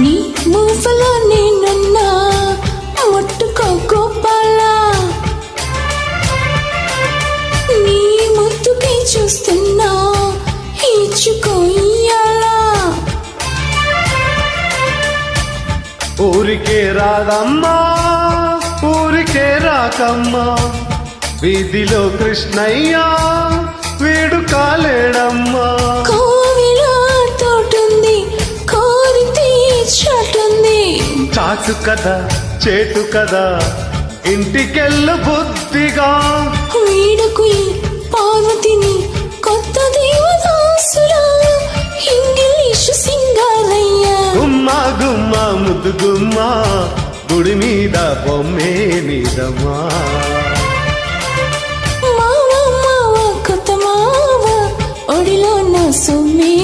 నీ మూసలో నేనున్నా ముట్టుకో గోపాల నీ ముద్దుకై చూస్తున్నా ఇచ్చుకో ఇయ్యాలా ఊరికే రాదమ్మా ఊరికే రాకమ్మా వీధిలో కృష్ణయ్య చాటు కదా చేటు కదా ఇంటికెళ్ళు బుద్ధిగా. వీడకు ఈ పార్వతిని కొత్త దేవదాసురా ఇంగ్లీషు సింగారయ్య. గుమ్మ గుమ్మ ముద్దు గుమ్మ గుడి మీద బొమ్మే మీదమ్మా మావ మావ కొత్త మావ ఒడిలో నా సొమ్మే